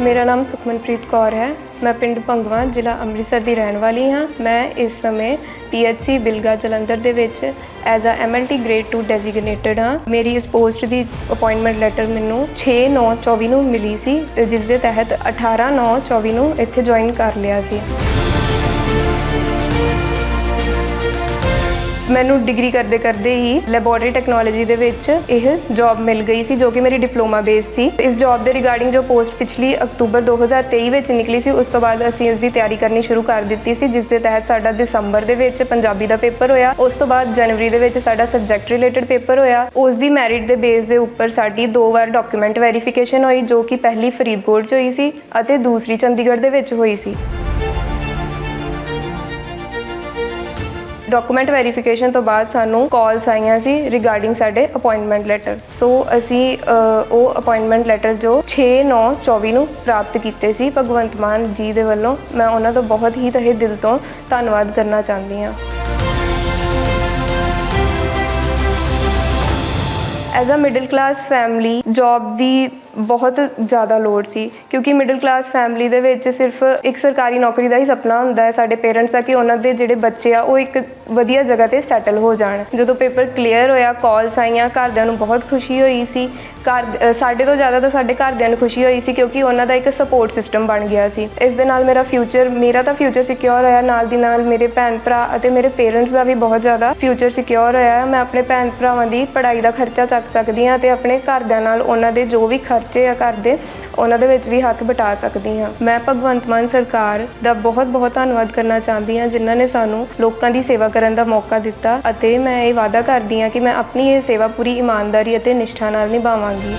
ਮੇਰਾ ਨਾਮ ਸੁਖਮਨਪ੍ਰੀਤ ਕੌਰ ਹੈ। ਮੈਂ ਪਿੰਡ ਭੰਗਵਾ, ਜ਼ਿਲ੍ਹਾ ਅੰਮ੍ਰਿਤਸਰ ਦੀ ਰਹਿਣ ਵਾਲੀ ਹਾਂ। ਮੈਂ ਇਸ ਸਮੇਂ ਪੀਐਚਸੀ ਬਿਲਗਾ ਜਲੰਧਰ ਦੇ ਵਿੱਚ ਐਜ਼ ਅ ਐਮਐਲਟੀ ਗ੍ਰੇਡ 2 ਡੈਜ਼ਿਗਨੇਟਡ ਹਾਂ। ਮੇਰੀ ਇਸ ਪੋਸਟ ਦੀ ਅਪਾਇੰਟਮੈਂਟ ਲੈਟਰ ਮੈਨੂੰ 6/9/24 ਨੂੰ ਮਿਲੀ ਸੀ ਤੇ ਜਿਸ ਦੇ ਤਹਿਤ 18/9/24 ਨੂੰ ਇੱਥੇ ਜੁਆਇਨ ਕਰ ਲਿਆ ਸੀ। ਮੈਨੂੰ ਡਿਗਰੀ ਕਰਦੇ ਕਰਦੇ ਹੀ ਲੈਬੋਰੇਟਰੀ ਟੈਕਨੋਲੋਜੀ ਦੇ ਵਿੱਚ ਇਹ ਜੌਬ ਮਿਲ ਗਈ ਸੀ ਜੋ ਕਿ ਮੇਰੀ ਡਿਪਲੋਮਾ ਬੇਸ ਸੀ। ਇਸ ਜੌਬ ਦੇ ਰਿਗਾਰਡਿੰਗ ਜੋ ਪੋਸਟ ਪਿਛਲੀ ਅਕਤੂਬਰ 2023 ਵਿੱਚ ਨਿਕਲੀ ਸੀ, ਉਸ ਤੋਂ ਬਾਅਦ ਅਸੀਂ ਇਸ ਦੀ ਤਿਆਰੀ ਕਰਨੀ ਸ਼ੁਰੂ ਕਰ ਦਿੱਤੀ ਸੀ, ਜਿਸ ਦੇ ਤਹਿਤ ਸਾਡਾ ਦਸੰਬਰ ਦੇ ਵਿੱਚ ਪੰਜਾਬੀ ਦਾ ਪੇਪਰ ਹੋਇਆ, ਉਸ ਤੋਂ ਬਾਅਦ ਜਨਵਰੀ ਦੇ ਵਿੱਚ ਸਾਡਾ ਸਬਜੈਕਟ ਰਿਲੇਟਡ ਪੇਪਰ ਹੋਇਆ। ਉਸ ਦੀ ਮੈਰਿਟ ਦੇ ਬੇਸ ਦੇ ਉੱਪਰ ਸਾਡੀ ਦੋ ਵਾਰ ਡਾਕੂਮੈਂਟ ਵੈਰੀਫਿਕੇਸ਼ਨ ਹੋਈ, ਜੋ ਕਿ ਪਹਿਲੀ ਫਰੀਦਕੋਟ 'ਚ ਹੋਈ ਸੀ ਅਤੇ ਦੂਸਰੀ ਚੰਡੀਗੜ੍ਹ ਦੇ ਵਿੱਚ ਹੋਈ ਸੀ। ਡਾਕੂਮੈਂਟ ਵੈਰੀਫਿਕੇਸ਼ਨ ਤੋਂ ਬਾਅਦ ਸਾਨੂੰ ਕਾਲਸ ਆਈਆਂ ਸੀ ਰਿਗਾਰਡਿੰਗ ਸਾਡੇ ਅਪਾਇੰਟਮੈਂਟ ਲੈਟਰ ਸੋ ਅਸੀਂ ਉਹ ਅਪਾਇੰਟਮੈਂਟ ਲੈਟਰ ਜੋ 6/9/24 ਨੂੰ ਪ੍ਰਾਪਤ ਕੀਤੇ ਸੀ, ਭਗਵੰਤ ਮਾਨ ਜੀ ਦੇ ਵੱਲੋਂ, ਮੈਂ ਉਹਨਾਂ ਦਾ ਬਹੁਤ ਹੀ ਤਹਿ ਦਿਲ ਤੋਂ ਧੰਨਵਾਦ ਕਰਨਾ ਚਾਹੁੰਦੀ ਹਾਂ। As a middle class family job ਦੀ ਬਹੁਤ ਜ਼ਿਆਦਾ ਲੋੜ ਸੀ, ਕਿਉਂਕਿ ਮਿਡਲ ਕਲਾਸ ਫੈਮਿਲੀ ਦੇ ਵਿੱਚ ਸਿਰਫ ਇੱਕ ਸਰਕਾਰੀ ਨੌਕਰੀ ਦਾ ਹੀ ਸੁਪਨਾ ਹੁੰਦਾ ਹੈ ਸਾਡੇ ਪੇਰੈਂਟਸ ਦਾ ਕਿ ਉਹਨਾਂ ਦੇ ਜਿਹੜੇ ਬੱਚੇ ਆ, ਉਹ ਇੱਕ ਵਧੀਆ ਜਗ੍ਹਾ ਤੇ ਸੈਟਲ ਹੋ ਜਾਣ। ਜਦੋਂ ਪੇਪਰ ਕਲੀਅਰ ਹੋਇਆ ਕਾਲਸ ਆਈਆਂ, ਘਰਦਿਆਂ ਨੂੰ ਬਹੁਤ ਖੁਸ਼ੀ ਹੋਈ ਸੀ। ਘਰ ਸਾਡੇ ਤੋਂ ਜ਼ਿਆਦਾ ਤਾਂ ਸਾਡੇ ਘਰਦਿਆਂ ਨੂੰ ਖੁਸ਼ੀ ਹੋਈ ਸੀ ਕਿਉਂਕਿ ਉਹਨਾਂ ਦਾ ਇੱਕ ਸਪੋਰਟ ਸਿਸਟਮ ਬਣ ਗਿਆ ਸੀ। ਇਸ ਦੇ ਨਾਲ ਮੇਰਾ ਫਿਊਚਰ ਮੇਰਾ ਤਾਂ ਫਿਊਚਰ ਸਿਕਿਉਰ ਹੋਇਆ, ਨਾਲ ਦੀ ਨਾਲ ਮੇਰੇ ਭੈਣ ਭਰਾ ਅਤੇ ਮੇਰੇ ਪੇਰੈਂਟਸ ਦਾ ਵੀ ਬਹੁਤ ਜ਼ਿਆਦਾ ਫਿਊਚਰ ਸਿਕਿਉਰ ਹੋਇਆ। ਮੈਂ ਆਪਣੇ ਭੈਣ ਭਰਾਵਾਂ ਦੀ ਪੜ੍ਹਾਈ ਦਾ ਖਰਚਾ ਚੱਕ ਸਕਦੀ ਹਾਂ ਤੇ ਆਪਣੇ ਘਰਦਿਆਂ ਨਾਲ ਉਹਨਾਂ ਦੇ ਜੋ ਵੀ ਖਰਚੇ ਆ ਘਰ ਦੇ, ਉਹਨਾਂ ਦੇ ਵਿੱਚ ਵੀ ਹੱਥ ਬਟਾ ਸਕਦੀ ਹਾਂ। ਮੈਂ ਭਗਵੰਤ ਮਾਨ ਸਰਕਾਰ ਦਾ ਬਹੁਤ ਬਹੁਤ ਧੰਨਵਾਦ ਕਰਨਾ ਚਾਹੁੰਦੀ ਹਾਂ, ਜਿਨ੍ਹਾਂ ਨੇ ਸਾਨੂੰ ਲੋਕਾਂ ਦੀ ਸੇਵਾ ਕਰਨ ਦਾ ਮੌਕਾ ਦਿੱਤਾ ਅਤੇ ਮੈਂ ਇਹ ਵਾਅਦਾ ਕਰਦੀ ਹਾਂ ਕਿ ਮੈਂ ਆਪਣੀ ਇਹ ਸੇਵਾ ਪੂਰੀ ਇਮਾਨਦਾਰੀ ਅਤੇ ਨਿਸ਼ਠਾ ਨਾਲ ਨਿਭਾਵਾਂਗੀ।